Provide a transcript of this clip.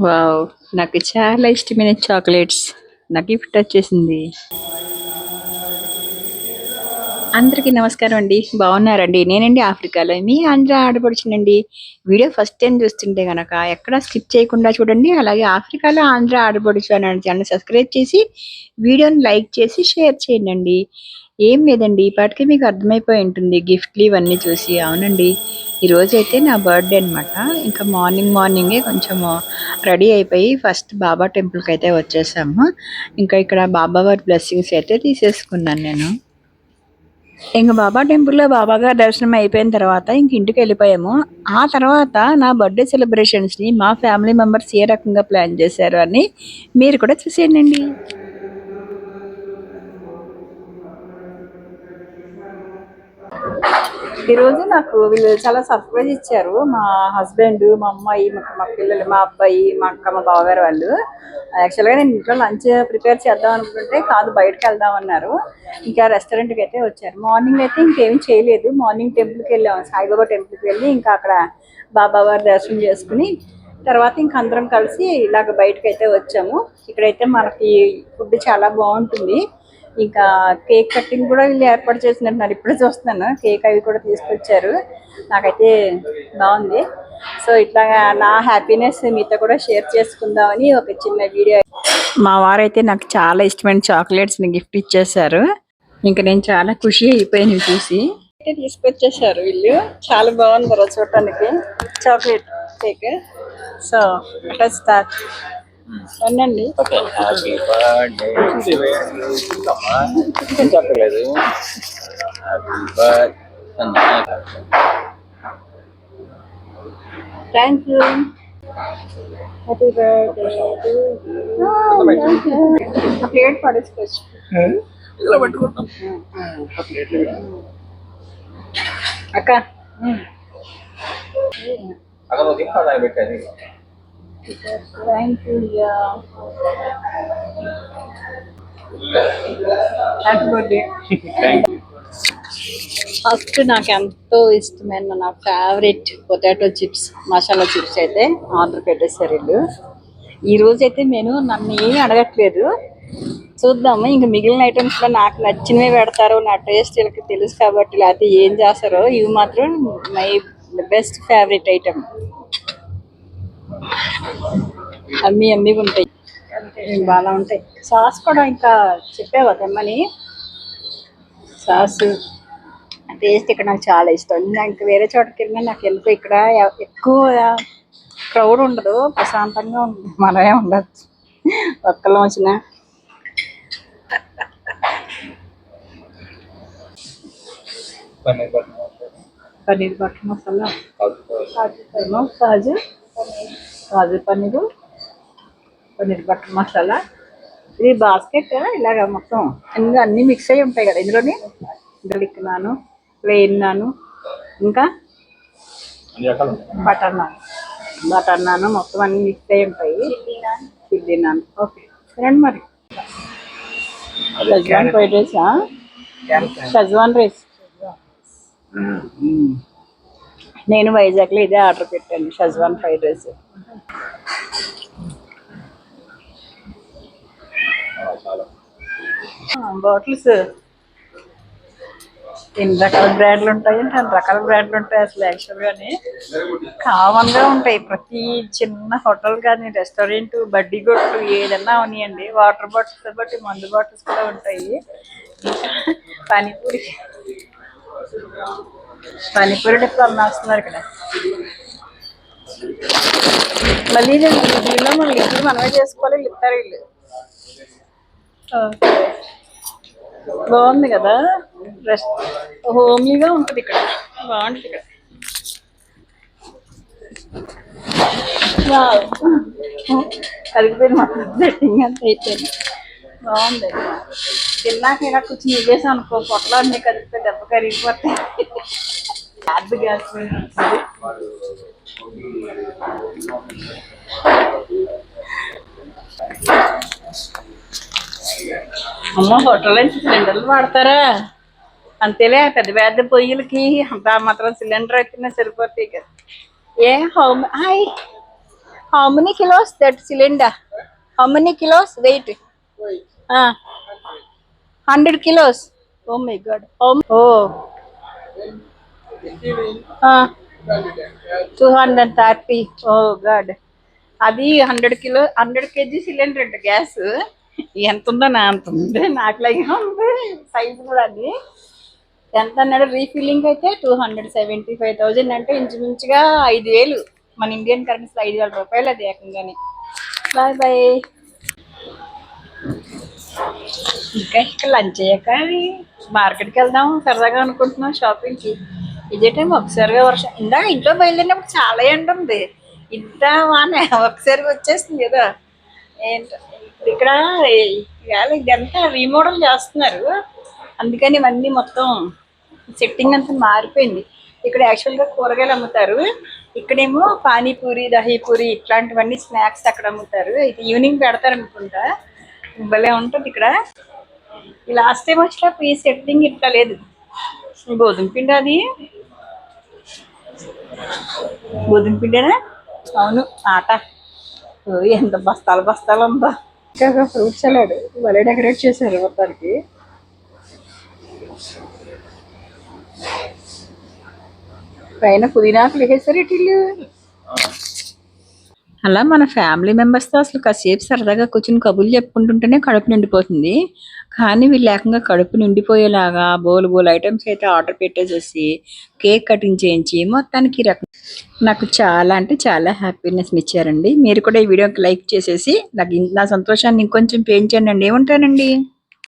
Wow నాకు చాలా ఇష్టమైన చాక్లెట్స్ నా గిఫ్ట్ వచ్చేసింది. అందరికీ నమస్కారం అండి. బాగున్నారండి? నేనండి ఆఫ్రికాలో. మీ ఆంధ్ర ఆడపడుచునండి. వీడియో ఫస్ట్ టైం చూస్తుంటే కనుక ఎక్కడ స్కిప్ చేయకుండా చూడండి. అలాగే ఆఫ్రికాలో ఆంధ్ర ఆడపడుచు అని ఛానల్ సబ్స్క్రైబ్ చేసి వీడియోని లైక్ చేసి షేర్ చేయండి ఏం లేదండి. ఇప్పటికే మీకు అర్థమైపోయి ఉంటుంది. గిఫ్ట్లు ఇవన్నీ చూసి. అవునండి. ఈరోజు అయితే నా బర్త్డే అన్నమాట. ఇంకా మార్నింగ్ మార్నింగే కొంచెము రెడీ అయిపోయి ఫస్ట్ బాబా టెంపుల్కి అయితే వచ్చేసాము. ఇంకా ఇక్కడ బాబా వారి బ్లెస్సింగ్స్ అయితే తీసేసుకున్నాను నేను. ఇంక బాబా టెంపుల్లో బాబాగారు దర్శనం అయిపోయిన తర్వాత ఇంక ఇంటికి వెళ్ళిపోయాము. ఆ తర్వాత నా బర్త్డే సెలబ్రేషన్స్ని మా ఫ్యామిలీ మెంబర్స్ ఏ రకంగా ప్లాన్ చేశారు అని మీరు కూడా చూసేయండి. ఈరోజు నాకు వీళ్ళు చాలా సర్ప్రైజ్ ఇచ్చారు. మా హస్బెండ్ మా అమ్మాయి మా పిల్లలు మా అబ్బాయి మా అక్క మా బావగారు వాళ్ళు. యాక్చువల్గా నేను ఇంట్లో లంచ్ ప్రిపేర్ చేద్దాం అనుకుంటే కాదు బయటకు వెళ్దాం అన్నారు. ఇంకా రెస్టారెంట్కి అయితే వచ్చారు. మార్నింగ్ అయితే ఇంకేం చేయలేదు. మార్నింగ్ టెంపుల్కి వెళ్ళాము సాయిబాబా టెంపుల్కి వెళ్ళి ఇంకా అక్కడ బాబా వారి దర్శనం చేసుకుని తర్వాత ఇంక అందరం కలిసి ఇలాగ బయటకు అయితే వచ్చాము. ఇక్కడైతే మనకి ఫుడ్ చాలా బాగుంటుంది. ఇంకా కేక్ కటింగ్ కూడా వీళ్ళు ఏర్పాటు చేసినట్టున్నారు ఇప్పుడే చూస్తున్నాను. కేక్ అవి కూడా తీసుకొచ్చారు. నాకైతే బాగుంది. సో ఇట్లా నా హ్యాపీనెస్ మీతో కూడా షేర్ చేసుకుందామని ఒక చిన్న వీడియో మా వారైతే నాకు చాలా ఇష్టమైన చాక్లెట్స్ని గిఫ్ట్ ఇచ్చేసారు ఇంకా నేను చాలా ఖుషి అయిపోయాను చూసి. అయితే తీసుకొచ్చేసారు వీళ్ళు. చాలా బాగుంది రోజు చూడటానికి. చాక్లెట్ కేక్ సో అట్లా స్టార్ట్ అవునండి ఓకే. హ్యాపీ బర్త్డే చెప్పలేదు happy birthday thank you happy birthday plate పడేసుకోవచ్చు. ఇలా పెట్టుకుంటాం. అక్క. అక్కడ ఒక దింపా పెట్టాను థ్యాంక్ యూ హ్యాపీ ఫస్ట్ నాకు ఎంతో ఇష్టమైన నా favourite potato chips masala chips అయితే ఆర్డర్ పెట్టేశారు వీళ్ళు ఈ అయితే నేను నన్ను ఏమీ అడగట్లేదు. చూద్దాము ఇంక మిగిలిన ఐటమ్స్ కూడా నాకు నచ్చినవే పెడతారు నా టేస్ట్ వీళ్ళకి తెలుసు కాబట్టి లేకపోతే ఏం చేస్తారో ఇవి మాత్రం మై బెస్ట్ ఫేవరెట్ ఐటమ్ అమ్మి అమ్మిగా ఉంటాయి. బాగా ఉంటాయి. సాస్ కూడా ఇంకా చెప్పావా తెమ్మని? సాస్. టేస్ట్ ఇక్కడ నాకు చాలా ఇష్టం. ఇంకా వేరే చోటకి వెళ్ళినా నాకు ఎందుకో ఇక్కడ ఎక్కువ క్రౌడ్ ఉండదు ప్రశాంతంగా ఉంటుంది మనమే ఉండదు ఒక్కలో వచ్చిన. Paneer butter butter masala. ఏమో కాజు కాజు పన్నీరు పన్నీర్ బటర్ మసాలా. ఇది బాస్కెట్ ఇలాగ మొత్తం ఇందులో అన్నీ మిక్స్ అయ్యి ఉంటాయి కదా ఇందులోని? ఇందులో నాను ప్లెయిన్ నాను ఇంకా అన్ని బటర్ నాన్. బటర్ నాన్ మొత్తం అన్ని మిక్స్ అయి ఉంటాయి. Chilli non. ఓకే రండి మరి. Schezwan fried rice Schezwan rice నేను వైజాగ్లో ఇదే ఆర్డర్ పెట్టాను షెజ్వాన్ ఫ్రైడ్ రైస్ బాటిల్స్. ఎన్ని రకాల బ్రాండ్లు ఉంటాయి అంటే అన్ని రకాల బ్రాండ్లు ఉంటాయి అసలు యాక్చువల్గానే కామన్గా ఉంటాయి. ప్రతి చిన్న హోటల్ కానీ రెస్టారెంట్ బడ్డీ కొట్టు ఏదన్నా ఉన్నాయండి వాటర్ బాటిల్స్ బట్టి మందు బాటిల్స్ కూడా ఉంటాయి. పానీపూరి పానీపూరి డిప్పు అమ్మేస్తున్నారు ఇక్కడ. మళ్ళీ నేను దీనిలో మళ్ళీ లిక్విడ్ మనమే చేసుకోవాలి ఇస్తారు వీళ్ళు. బాగుంది కదా? రెస్ట్ హోమ్లీగా ఉంటుంది ఇక్కడ. బాగుంటుంది ఇక్కడ. వావ్. కలిగిపోయింది మొత్తం సెట్టింగ్ అంతా అయిపోయింది. బాగుంది. తిన్నాక ఇలా కూర్చొని ఇవ్వేసాం అనుకో పొట్టలో అన్ని కలిపితే దెబ్బ కరిగిపోతాయి. గ్యాస్ గ్యాస్ అమ్మ హోటల్ నుంచి సిలిండర్లు వాడతారా అంతేలే పెద్ద పెద్ద పొయ్యిలకి అంత మాత్రం సిలిండర్ అయితేనే సరిపోతాయి కదా ఏ how hi how many kilos that cylinder how many kilos weight hundred kilos oh my god oh two hundred thirty oh god అది hundred kilo hundred KG cylinder అంట గ్యాస్. ఎంత ఉందో నా అంత ఉంది. నాకులాగే ఉంది. సైజ్ కూడా అది. ఎంత అన్నాడు? రీఫిల్లింగ్ అయితే two hundred seventy five thousand అంటే ఇంచుమించుగా ఐదు వేలు. మన ఇండియన్ కరెన్సీలో ఐదు వేల రూపాయలు అది ఏకంగానే. బాయ్ బాయ్ ఇంకా ఇక్కడ లంచ్ అయ్యాక మార్కెట్కి వెళ్దాం. సరదాగా అనుకుంటున్నాం. షాపింగ్కి ఇదే టైం ఒకసారిగా వర్షం ఇందాక ఇంట్లో బయలుదేరినప్పుడు చాలా ఎండ ఉంది. ఇంత వానే ఒకసారి వచ్చేసింది కదా. ఏంటో ఇక్కడ ఇవాళ ఇదంతా రీమోడల్ చేస్తున్నారు. అందుకని ఇవన్నీ మొత్తం సెట్టింగ్ అంతా మారిపోయింది. ఇక్కడ యాక్చువల్గా కూరగాయలు అమ్ముతారు. ఇక్కడేమో పానీపూరి దహీపూరి ఇట్లాంటివన్నీ స్నాక్స్ అక్కడ అమ్ముతారు. అయితే ఈవినింగ్ పెడతారు అనుకుంటా. భలే ఉంటుంది ఇక్కడ. ఈ లాస్ట్ టైం వచ్చినప్పుడు ఈ సెట్టింగ్ ఇట్లా లేదు. గోధుమ పిండి అది గోధుమ పిండేనా? అవును ఆట. ఎంత బస్తాలు బస్తాలు ఉందో ఇంకా ఫ్రూట్ సలాడ్. భలే డెకరేట్ చేశారు మొత్తానికి. పైన పుదీనాకులు వేసేసారు ఇటీలు అలా మన ఫ్యామిలీ మెంబర్స్తో అసలు కాసేపు సరదాగా కూర్చుని కబుర్లు చెప్పుకుంటుంటేనే కడుపు నిండిపోతుంది. కానీ వీళ్ళు లేకుండా కడుపు నిండిపోయేలాగా బోలు బోలు ఐటమ్స్ అయితే ఆర్డర్ పెట్టేసేసి కేక్ కటింగ్ చేయించి మొత్తానికి రకం నాకు చాలా అంటే చాలా హ్యాపీనెస్ ఇచ్చారండి. మీరు కూడా ఈ వీడియోకి లైక్ చేసేసి నాకు నా సంతోషాన్ని ఇంకొంచెం పెంచండి అండి.